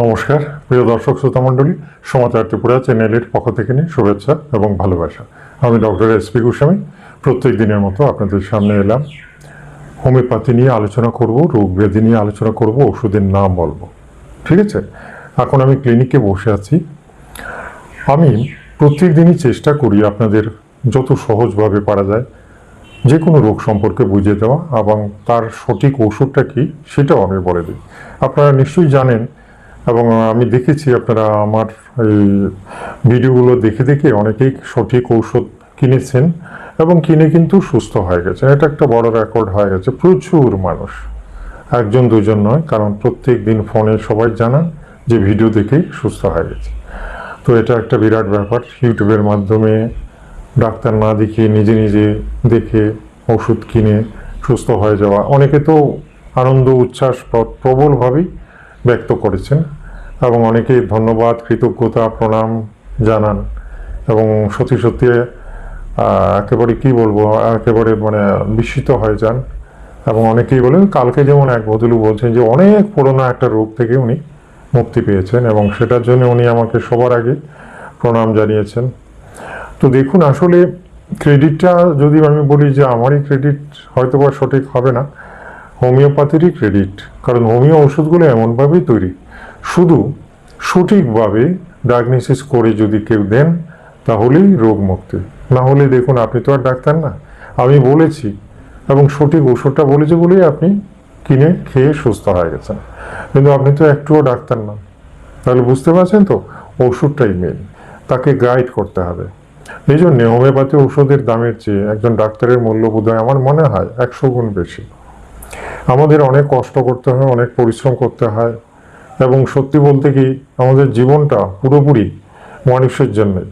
নমস্কার, প্রিয় দর্শক, শ্রোতা মণ্ডলী, সমাচার ত্রিপুরা চ্যানেলের পক্ষ থেকে নিয়ে শুভেচ্ছা এবং ভালোবাসা। আমি ডক্টর এস পি গোস্বামী, প্রত্যেক দিনের মতো আপনাদের সামনে এলাম। হোমিওপ্যাথি নিয়ে আলোচনা করব, রোগ ব্যাধি নিয়ে আলোচনা করব, ওষুধের নাম বলব। ঠিক আছে? এখন আমি ক্লিনিকে বসে আছি। আমি প্রত্যেক দিনই চেষ্টা করি আপনাদের যত সহজভাবে পারা যায় যে কোনো রোগ সম্পর্কে বুঝিয়ে দেওয়া এবং তার সঠিক ওষুধটা কি, সেটাও আমি বলে দিই। আপনারা নিশ্চয়ই জানেন এবং আমি দেখেছি আপনারা আমার এই ভিডিওগুলো দেখে দেখে অনেকেই সঠিক ঔষধ কিনেছেন এবং কিনে কিন্তু সুস্থ হয়ে গেছে এটা একটা বড় রেকর্ড হয়ে গেছে। প্রচুর মানুষ, একজন দুজন নয়, কারণ প্রত্যেক দিন ফোনে সবাই জানান যে ভিডিও দেখেই সুস্থ হয়ে গেছে। তো এটা একটা বিরাট ব্যাপার। ইউটিউবের মাধ্যমে ডাক্তার না দেখিয়ে, নিজে নিজে দেখে ওষুধ কিনে সুস্থ হয়ে যাওয়া, অনেকে তো আনন্দ, উচ্ছ্বাস, প্র- প্রবলভাবেই ব্যক্ত করেছেন এবং অনেকেই ধন্যবাদ, কৃতজ্ঞতা, প্রণাম জানান এবং সত্যি সত্যি একেবারে কি বলব, একেবারে মানে বিস্মিত হয়ে যান এবং অনেকেই বলেন, কালকে যেমন এক বদলু বলছেন যে অনেক পুরোনো একটা রোগ থেকে উনি মুক্তি পেয়েছেন এবং সেটার জন্য উনি আমাকে সবার আগে প্রণাম জানিয়েছেন। তো দেখুন, আসলে ক্রেডিটটা যদি আমি বলি যে আমারই ক্রেডিট হয়তো বা সঠিক হবে না হোমিওপ্যাথিরই ক্রেডিট, কারণ হোমিও ওষুধগুলো এমনভাবেই তৈরি। শুধু সঠিকভাবে ডায়াগনোসিস করে যদি কেউ দেন, তাহলেই রোগ মুক্তি। না হলে দেখুন, আপনি তো আর ডাক্তার না। আমি বলেছি, এবং সঠিক ওষুধটা বলেছি বলেই আপনি কিনে খেয়ে সুস্থ হয়ে গেছেন। কিন্তু আপনি তো একটুও ডাক্তার না। তাহলে বুঝতে পারছেন তো, ওষুধটাই মেন তাকে গাইড করতে হবে। এই জন্য হোমিওপ্যাথি ওষুধের দামের চেয়ে একজন ডাক্তারের মূল্য বোধহয় আমার মনে হয় একশো গুণ বেশি। আমাদের অনেক কষ্ট করতে হয়, অনেক পরিশ্রম করতে হয় এবং সত্যি বলতে কি আমাদের জীবনটা পুরোপুরি মানুষের জন্যই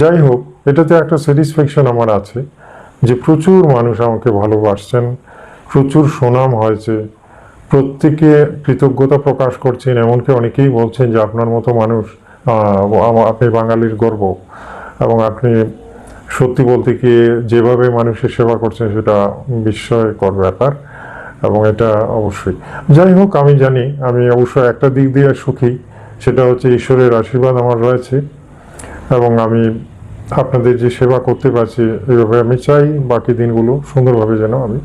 যাই হোক, এটাতে একটা স্যাটিসফ্যাকশন আমার আছে যে প্রচুর মানুষ আমাকে ভালোবাসছেন, প্রচুর সুনাম হয়েছে, প্রত্যেকে কৃতজ্ঞতা প্রকাশ করছেন, এমনকি অনেকেই বলছেন যে আপনার মতো মানুষ আপনি বাঙালির গর্ব এবং আপনি সত্যি বলতে কি যেভাবে মানুষের সেবা করছেন সেটা বিস্ময়কর ব্যাপার। এবং এটা অবশ্যই। যাই হোক, আমি জানি, আমি অবশ্যই একটা দিক দিয়ে সুখী, সেটা হচ্ছে ঈশ্বরের আশীর্বাদ আমার রয়েছে এবং আমি আপনাদের যে সেবা করতে পারছি এইভাবে আমি চাই, বাকি দিনগুলো সুন্দরভাবে যেন আমি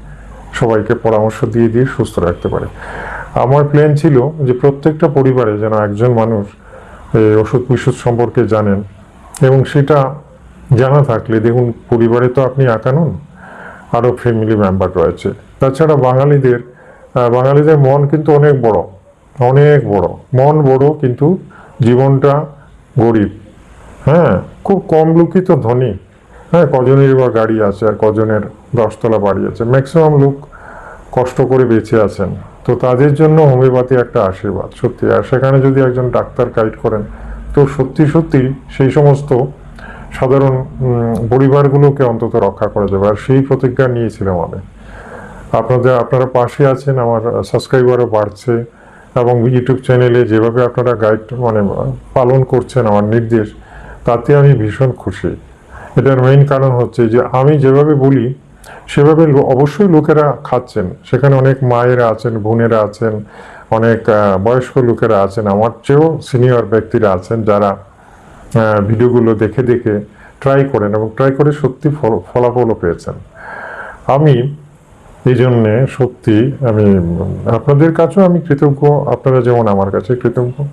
সবাইকে পরামর্শ দিয়ে দিয়ে সুস্থ রাখতে পারি। আমার প্ল্যান ছিল যে প্রত্যেকটা পরিবারে যেন একজন মানুষ এই ওষুধ বিশুদ্ধ সম্পর্কে জানেন এবং সেটা জানা থাকলে, দেখুন, পরিবারে তো আপনি একা নন আরও ফ্যামিলি মেম্বার রয়েছে। তাছাড়া বাঙালিদের বাঙালিদের মন কিন্তু অনেক বড় অনেক বড়। মন বড় কিন্তু জীবনটা গরিব। হ্যাঁ খুব কম লোকই তো ধনী। হ্যাঁ কজনের বা গাড়ি আছে আর কজনের দশতলা বাড়ি আছে। ম্যাক্সিমাম লোক কষ্ট করে বেঁচে আছেন। তো তাদের জন্য হোমিওপ্যাথি একটা আশীর্বাদ, সত্যি। আর সেখানে যদি একজন ডাক্তার গাইড করেন, তো সত্যি সত্যি সেই সমস্ত সাধারণ পরিবারগুলোকে অন্তত রক্ষা করা যাবে আর সেই প্রতিজ্ঞা নিয়েছিলাম আমি। আপনাদের আপনারা পাশে আছেন, আমার সাবস্ক্রাইবারও বাড়ছে এবং ইউটিউব চ্যানেলে যেভাবে আপনারা গাইড মানে পালন করছেন আমার নির্দেশ, তাতে আমি ভীষণ খুশি। এটার মেইন কারণ হচ্ছে যে, আমি যেভাবে বলি, সেভাবে অবশ্যই লোকেরা খাচ্ছেন। সেখানে অনেক মায়েরা আছেন, বোনেরা আছেন, অনেক বয়স্ক লোকেরা আছেন, আমার চেয়েও সিনিয়র ব্যক্তিরা আছেন যারা ভিডিওগুলো দেখে দেখে ট্রাই করেন এবং ট্রাই করে সত্যি ফল- ফলাফলও পেয়েছেন। আমি এই জন্যে সত্যি আমি, আপনাদের কাছেও আমি কৃতজ্ঞ, আপনারা যেমন আমার কাছে কৃতজ্ঞ।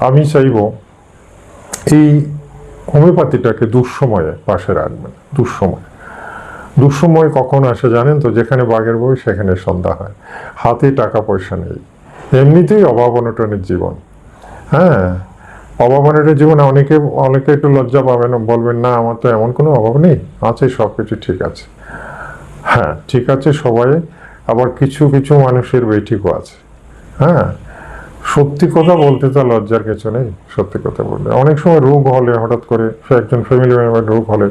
আমি চাইব এই হোমিওপ্যাথিটাকে দুঃসময়ে পাশে রাখবেন, দুঃসময়। দুঃসময় কখন আসে জানেন তো, যেখানে বাঘের বই সেখানে সন্ধ্যা হয়। হাতে টাকা পয়সা নেই। এমনিতেই অভাব অনটনের জীবন। হ্যাঁ অভাব অনটনের জীবনে অনেকে অনেকে একটু লজ্জা পাবেন, বলবেন, না, আমার তো এমন কোনো অভাব নেই। আছে সব কিছু ঠিক আছে। হ্যাঁ ঠিক আছে সবাই। আবার কিছু কিছু মানুষের বেঠিকও আছে। হ্যাঁ সত্যি কথা বলতে তো লজ্জার কিছু নেই, সত্যি কথা বললে অনেক সময় রোগ হলে হঠাৎ করে একজন ফ্যামিলি মেম্বার রোগ হলে,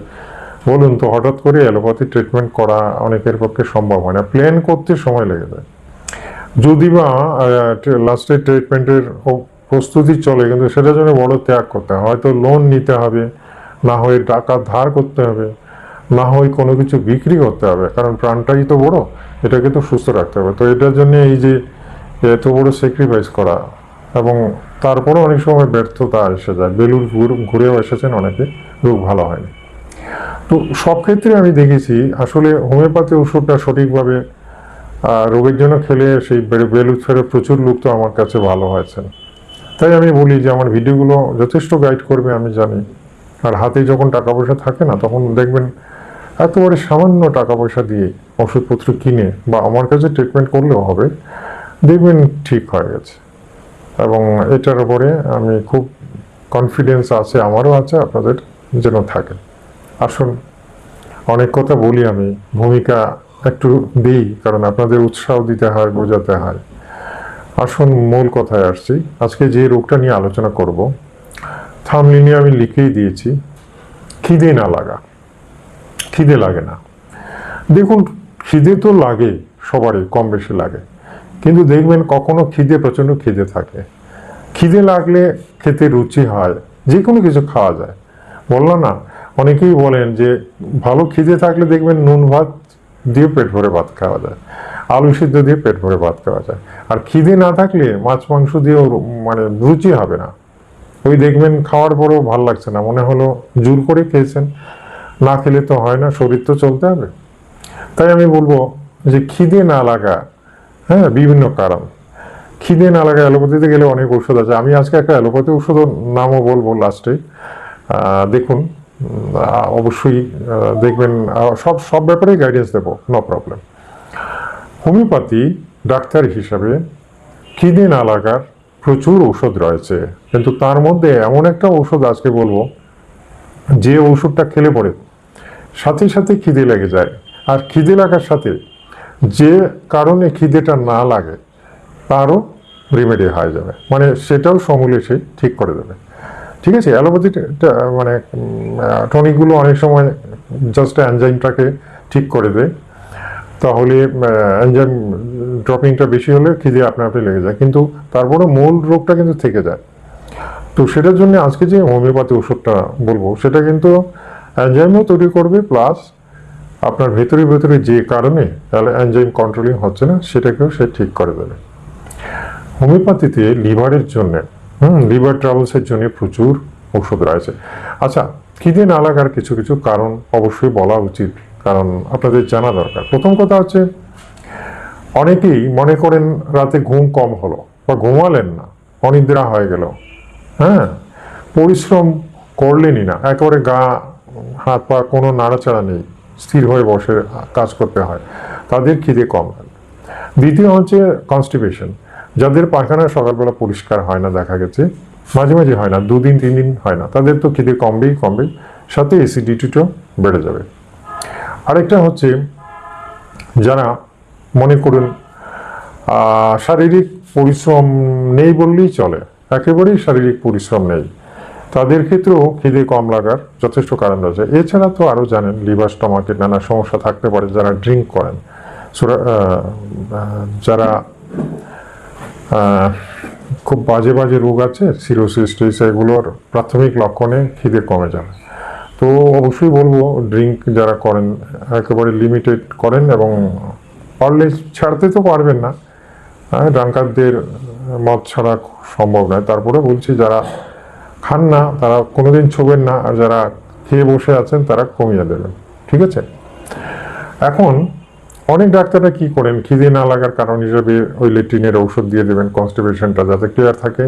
বলুন তো, হঠাৎ করে অ্যালোপ্যাথি ট্রিটমেন্ট করা অনেকের পক্ষে সম্ভব হয় না। প্ল্যান করতে সময় লেগে যায়। যদি বা লাস্টে ট্রিটমেন্টের প্রস্তুতি চলে, কিন্তু সেটার জন্য বড় ত্যাগ করতে হয়। হয়তো লোন নিতে হবে, না হয়ে টাকা ধার করতে হবে। না হয় কোনো কিছু বিক্রি করতে হবে, কারণ প্রাণটাই তো বড়, এটাকে তো সুস্থ রাখতে হবে। তো এটার জন্য এই যে এত বড় স্যাক্রিফাইস করা এবং তারপরে অনেক সময় ব্যর্থতা এসে যায় বেলুর ঘুর- ঘুরেও এসেছেন অনেকে, রোগ ভালো হয়নি। তো সব ক্ষেত্রে আমি দেখেছি, আসলে হোমিওপ্যাথি ওষুধটা সঠিকভাবে রোগের জন্য খেলে সেই বেলুর ছেড়ে প্রচুর লোক তো আমার কাছে ভালো হয়েছে তাই আমি বলি যে আমার ভিডিওগুলো যথেষ্ট গাইড করবে, আমি জানি। আর হাতে যখন টাকা পয়সা থাকে না, তখন দেখবেন একেবারে সামান্য টাকা পয়সা দিয়ে ওষুধপত্র কিনে বা আমার কাছে ট্রিটমেন্ট করলেও হবে, দেখবেন ঠিক হয়ে গেছে। এবং এটার উপরে আমি খুব কনফিডেন্স আছে, আমারও আছে, আপনাদের যেন থাকে। আসুন, অনেক কথা বলি আমি, ভূমিকা একটু দিই, কারণ আপনাদের উৎসাহ দিতে হয়, বোঝাতে হয়। আসুন, মূল কথায় আসছি। আজকে যে রোগটা নিয়ে আলোচনা করব থামলিনে আমি লিখেই দিয়েছি, খিদে না লাগা। খিদে লাগে না। দেখুন, খিদে তো লাগে, সবারই কম বেশি লাগে। কিন্তু দেখবেন, কখনো খিদে, প্রচণ্ড খিদে থাকে। খিদে লাগলে খেতে রুচি হয় যে কোনো কিছু খাওয়া যায়। বললাম না, অনেকেই বলেন যে, ভালো খিদে থাকলে দেখবেন নুন ভাত দিয়ে পেট ভরে ভাত খাওয়া যায়, আলু সিদ্ধ দিয়ে পেট ভরে ভাত খাওয়া যায়। আর খিদে না থাকলে মাছ, মাংস দিয়েও মানে রুচি হবে না। ওই দেখবেন, খাওয়ার পরেও ভালো লাগছে না। মনে হলো জোর করে খেয়েছেন। না খেলে তো হয় না, শরীর তো চলতে হবে। তাই আমি বলব যে খিদে না লাগা হ্যাঁ বিভিন্ন কারণ। খিদে না লাগা অ্যালোপ্যাথিতে গেলে অনেক ওষুধ আছে। আমি আজকে একটা অ্যালোপ্যাথি ওষুধের নামও বলব লাস্টে দেখুন অবশ্যই দেখবেন সব সব ব্যাপারে গাইডেন্স দেবো নো প্রবলেম হোমিওপ্যাথি ডাক্তার হিসাবে খিদে না লাগার প্রচুর ওষুধ রয়েছে। কিন্তু তার মধ্যে এমন একটা ওষুধ আজকে বলব, যে ওষুধটা খেলে পরে সাথে সাথে খিদে লেগে যায়। আর খিদে লাগার সাথে যে কারণে খিদেটা না লাগে, তারও রিমেডি হয়ে যাবে। মানে সেটাও সমূলে সে ঠিক করে দেবে। ঠিক আছে, অ্যালোপ্যাথি মানে টনিকগুলো অনেক সময় জাস্ট অ্যানজাইমটাকে ঠিক করে দেয়। তাহলে অ্যানজাইম ড্রপিংটা বেশি হলে খিদে আপনা আপনি লেগে যায়। কিন্তু তারপরে মূল রোগটা কিন্তু থেকে যায়। তো সেটার জন্য আজকে যে হোমিওপ্যাথি ওষুধটা বলব, সেটা কিন্তু অ্যানজাইমও তৈরি করবে প্লাস আপনার ভেতরে ভেতরে যে কারণে তাহলে অ্যানজাইম কন্ট্রোলিং হচ্ছে না, সেটাকেও সে ঠিক করে দেবে। হোমিওপ্যাথিতে লিভারের জন্য, হুম, লিভার ট্রাভেলসের জন্য প্রচুর ওষুধ রয়েছে। আচ্ছা খিদে না লাগার কিছু কিছু কারণ অবশ্যই বলা উচিত, কারণ আপনাদের জানা দরকার। প্রথম কথা হচ্ছে, অনেকেই মনে করেন রাতে ঘুম কম হলো, বা ঘুমালেন না, অনিদ্রা হয়ে গেল হ্যাঁ পরিশ্রম করলেনই না, একেবারে গা হাত পা কোনো নাড়াচাড়া নেই, স্থির হয়ে বসে কাজ করতে হয়। তাদের খিদে কম। লাগে দ্বিতীয় হচ্ছে কনস্টিপেশন যাদের পায়খানা সকালবেলা পরিষ্কার হয় না, দেখা গেছে, মাঝে মাঝে হয় না, দুদিন, তিন দিন হয় না, তাদের তো খিদে কমবেই কমবে, সাথে অ্যাসিডিটিটাও বেড়ে যাবে। আরেকটা হচ্ছে যারা মনে করুন শারীরিক পরিশ্রম নেই বললেই চলে, একেবারেই শারীরিক পরিশ্রম নেই। তাদের ক্ষেত্রেও খিদে কম লাগার যথেষ্ট কারণ রয়েছে। এছাড়া তো আরও জানেন, লিভার স্টমাকের নানা সমস্যা থাকতে পারে যারা ড্রিঙ্ক করেন। যারা খুব বাজে বাজে রোগ আছে, সিরোসিস এগুলোর প্রাথমিক লক্ষণে খিদে কমে যাবে। তো অবশ্যই বলব, ড্রিঙ্ক যারা করেন, একেবারে লিমিটেড করেন এবং পারলে ছাড়তে তো পারবেন না। ড্রাঙ্কারদের মদ ছাড়া সম্ভব নয়। তারপরে বলছি, যারা খান না, তারা কোনোদিন ছোবেন না, আর যারা খেয়ে বসে আছেন, তারা কমিয়ে দেবেন। ঠিক আছে? এখন অনেক ডাক্তাররা কি করেন? খিদে না লাগার কারণ হিসেবে ওই লেট্রিনের ঔষধ দিয়ে দেবেন কনস্টিপেশনটা যাতে ক্লিয়ার থাকে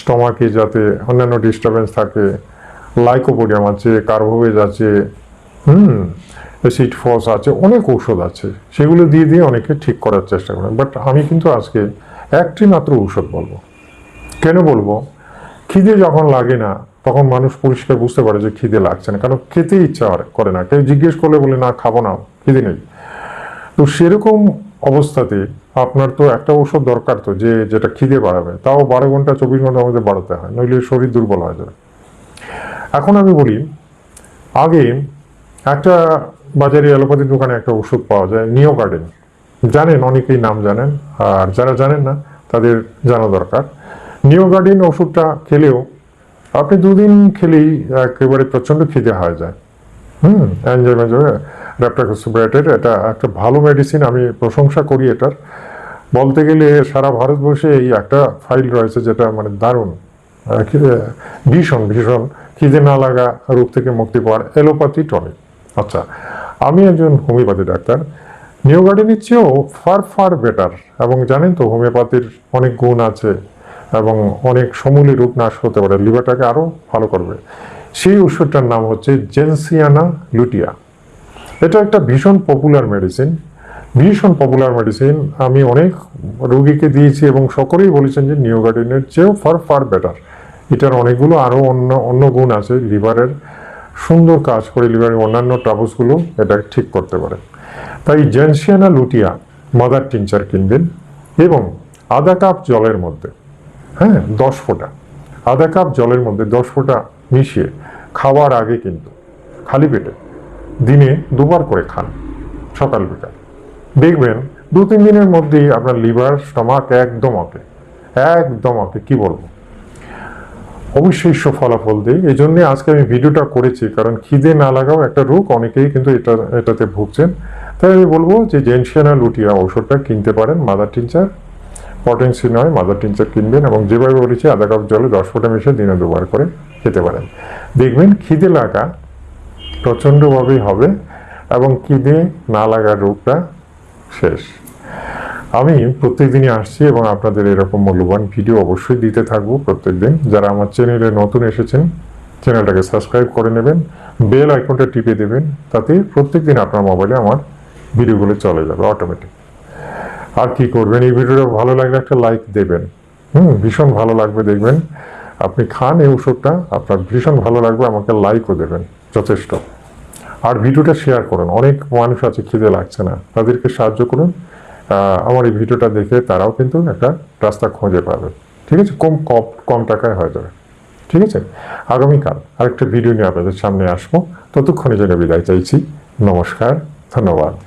স্টমাকে যাতে অন্যান্য ডিস্টারবেন্স থাকে লাইকোপোডিয়াম আছে কার্বোভেজ আছে, হুম অ্যাসিড ফস আছে, অনেক ঔষধ আছে। সেগুলো দিয়ে দিয়ে অনেকে ঠিক করার চেষ্টা করেন। বাট আমি কিন্তু আজকে একটি মাত্র ঔষধ বলব। কেন বলব? খিদে যখন লাগে না, তখন মানুষ পরিষ্কার বুঝতে পারে যে খিদে লাগছে না। কারণ খেতে ইচ্ছা করে- না। কেউ জিজ্ঞেস করলে বলে, না, খাব না, খিদে নেই। তো সেরকম অবস্থাতে আপনার তো একটা ওষুধ দরকার তো, যে, যেটা খিদে বাড়াবে। তাও বারো ঘণ্টা, চব্বিশ ঘণ্টার মধ্যে বাড়াতে হয়, নইলে শরীর দুর্বল হয়ে যাবে। এখন আমি বলি, আগে একটা বাজারে অ্যালোপ্যাথির দোকানে একটা ওষুধ পাওয়া যায় নিও গার্ডেন জানেন, অনেকেই নাম জানেন, আর যারা জানেন না, তাদের জানা দরকার। নিও গার্ডেন ওষুধটা খেলেও আপনি দুদিন খেলেই একেবারে প্রচণ্ড খিদে হয়ে যায়। হুম র্যাপ্টাকোসোব্রাইটের এটা একটা ভালো মেডিসিন আমি প্রশংসা করি এটার। বলতে গেলে সারা ভারতবর্ষে এই একটা ফাইল রয়েছে যেটা মানে দারুণ। ভীষণ ভীষণ খিদে না লাগা রোগ থেকে মুক্তি পাওয়ার এলোপ্যাথি টনিক। আচ্ছা আমি একজন হোমিওপ্যাথি ডাক্তার। নিউ গার্ডেনের চেয়েও ফার ফার বেটার এবং জানেন তো হোমিওপ্যাথির অনেক গুণ আছে। এবং অনেক সমূলি রূপ নাশ হতে পারে। লিভারটাকে আরও ভালো করবে। সেই ওষুধটার নাম হচ্ছে জেনসিয়ানা লুটিয়া। এটা একটা ভীষণ পপুলার মেডিসিন ভীষণ পপুলার মেডিসিন আমি অনেক রোগীকে দিয়েছি এবং সকলেই বলেছেন যে নিউ গার্ডেনের চেয়েও ফার ফার বেটার এটার অনেকগুলো আরও অন্য অন্য গুণ আছে। লিভারের সুন্দর কাজ করে লিভারের অন্যান্য ট্রাবলসগুলো এটা ঠিক করতে পারে। তাই জেনসিয়ানা লুটিয়া মাদার টিনচার কিনবেন এবং আধা কাপ জলের মধ্যে। হ্যাঁ দশ ফোঁটা। আধা কাপ জলের মধ্যে দশ ফোঁটা মিশিয়ে খাওয়ার আগে কিন্তু খালি পেটে দিনে দুবার করে খান সকাল বিকাল। দেখবেন দু তিন দিনের মধ্যেই আপনার লিভার, স্টমাক একদম ওকে একদম ওকে কি বলব? অবশ্যই সু ফলাফল দেয় এই জন্যে আজকে আমি ভিডিওটা করেছি, কারণ খিদে না লাগাও একটা রোগ, অনেকেই কিন্তু এটা, এটাতে ভুগছেন। তাই আমি বলব যে জেনশিয়ানা লুটিয়া ঔষধটা কিনতে পারেন মাদার টিনচার পটেন্সি নয় মাদার টিনচার কিনবেন এবং যেভাবে বলেছি, আধা কাপ জলে দশ ফোঁটা মিশিয়ে দিনে দুবার করে খেতে পারেন। দেখবেন খিদে লাগা প্রচণ্ডভাবেই হবে এবং খিদে না লাগার রোগটা শেষ। আমি প্রত্যেকদিনই আসছি এবং আপনাদের এরকম মূল্যবান ভিডিও অবশ্যই দিতে থাকব প্রত্যেকদিন। যারা আমার চ্যানেলে নতুন এসেছেন, চ্যানেলটাকে সাবস্ক্রাইব করে নেবেন, বেল আইকনটা টিপে দেবেন, তাতে প্রত্যেকদিন আপনার মোবাইলে আমার ভিডিওগুলো চলে যাবে অটোমেটিক আর কি করবেন? এই ভিডিওটা ভালো লাগলে একটা লাইক দেবেন। হুম, ভীষণ ভালো লাগবে দেখবেন। আপনি খান এই ওষুধটা, আপনার ভীষণ ভালো লাগবে, আমাকে লাইকও দেবেন, যথেষ্ট। আর ভিডিওটা শেয়ার করুন। অনেক মানুষ আছে, খিদে লাগছে না। তাদেরকে সাহায্য করুন। আমার এই ভিডিওটা দেখে তারাও কিন্তু একটা রাস্তা খুঁজে পাবে। ঠিক আছে? কম কম কম টাকায় হয়ে যাবে। ঠিক আছে? আগামীকাল আরেকটা ভিডিও নিয়ে আপনাদের সামনে আসব। ততক্ষণে জন্য বিদায় চাইছি। নমস্কার, ধন্যবাদ।